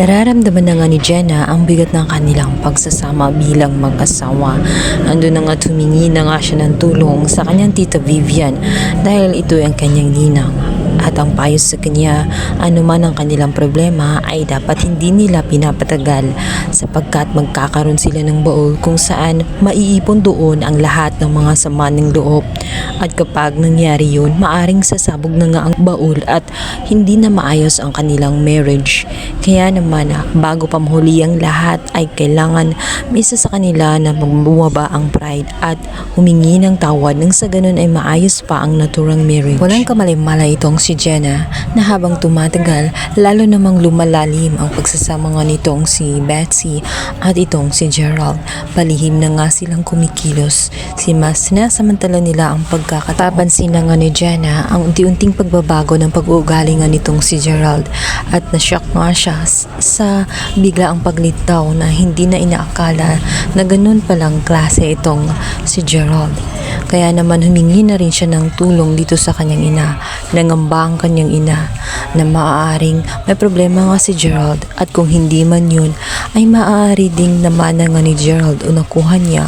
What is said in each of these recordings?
Nararamdaman na nga ni Jenna ang bigat ng kanilang pagsasama bilang mag-asawa. Ando na nga tumingi na nga siya ng tulong sa kanyang tita Vivian dahil ito ang kanyang ninang. At ang payo sa kanya, anuman ang kanilang problema ay dapat hindi nila pinapatagal sapagkat magkakaroon sila ng baol kung saan maiipon doon ang lahat ng mga sama ng loob. At kapag nangyari yun, maaring sasabog na nga ang baul at hindi na maayos ang kanilang marriage. Kaya naman, bago pa mahuli ang lahat ay kailangan may sa kanila na bumaba ang pride at humingi ng tawad nang sa ganun ay maayos pa ang naturang marriage. Walang kamalimala itong si Jenna na habang tumatagal, lalo namang lumalalim ang pagsasama nga nitong si Betsy at itong si Gerald. Palihim na nga silang kumikilos. Si Mas sinasamantala nila ang pagkakatapansin na nga ni Jenna ang unti-unting pagbabago ng pag-uugali nga nitong si Gerald at nashock nga siya sa bigla ang paglitaw na hindi na inaakala na ganun palang klase itong si Gerald. Kaya naman humingi na rin siya ng tulong dito sa kanyang ina. Nangamba ang kanyang ina na maaaring may problema nga si Gerald at kung hindi man yun ay maaari ding namana nga ni Gerald o nakuha niya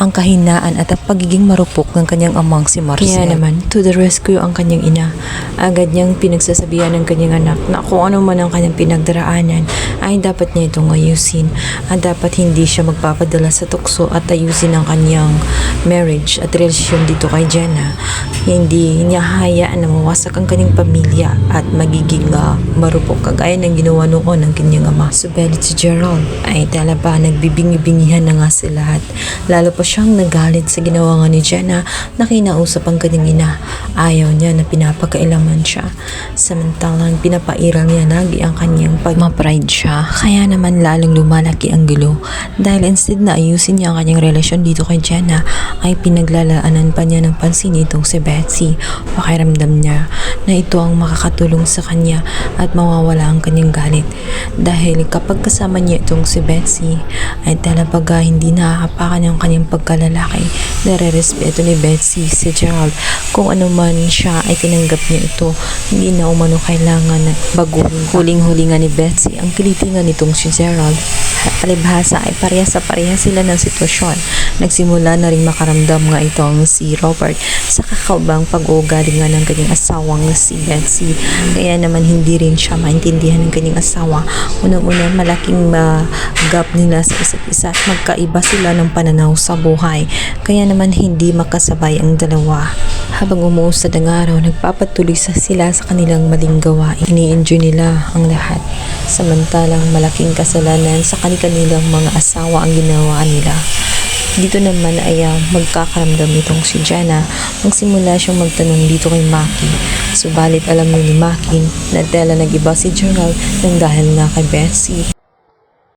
ang kahinaan at ang pagiging marupok ng kanyang amang si Marcel. Kaya naman, to the rescue ang kanyang ina. Agad niyang pinagsasabihan ng kanyang anak na kung ano man ang kanyang pinagdaraanan ay dapat niya itong ayusin at dapat hindi siya magpapadala sa tukso at ayusin ang kanyang marriage at relasyon dito kay Jenna. Hindi niya hayaan na mawasak ang kanyang pamilya at magiging ah, marupok kagaya ng ginawa noon ng kanyang ama. Subalit si Gerald ay tala ba nagbibingi-bingihan na nga sila at lalo pa siyang nagalit sa ginawa nga ni Jenna na kinausap ang kanyang ina. Ayaw niya na pinapakailaman siya. Samantalang pinapairal niya lagi ang kanyang pagmapride siya. Kaya naman lalong lumalaki ang gulo. Dahil instead na ayusin niya ang kanyang relasyon dito kay Jenna, ay pinaglalaanan pa niya ng pansin itong si Betsy. Pakiramdam niya na ito ang makakatulong sa kanya at mawawala ang kanyang galit. Dahil kapag kasama niya itong si Betsy, ay talabaga hindi nakakapakan ang kanyang pagkalalaki. Nare-respeto ni Betsy si Gerald. Kung ano man siya ay tinanggap niya ito, hindi na umano kailangan baguhin. Huling-huli nga ni Betsy ang kilitingan nitong si Gerald. Palibhasa ay pareha sa pareha sila ng sitwasyon. Nagsimula na rin makaramdam nga itong si Robert sa kakaubang pag-uugali nga ng kanyang asawang si Betsy. Kaya naman hindi rin siya maintindihan ng kanyang asawa. Unang-una malaking gap nila sa isa't isa at magkaiba sila ng pananaw sa buhay. Kaya naman hindi makasabay ang dalawa. Habang umuusad ang araw, nagpapatuloy sa sila sa kanilang maling gawain. Ini-enjoy nila ang lahat. Samantalang malaking kasalanan sa kanilang mga asawa ang ginawa nila. Dito naman ay ah, magkakaramdam itong si Jenna nang simula siyang magtanong dito kay Maki. Subalit alam ni Maki na tela nag-iba si Gerald nang dahil nga kay Betsy.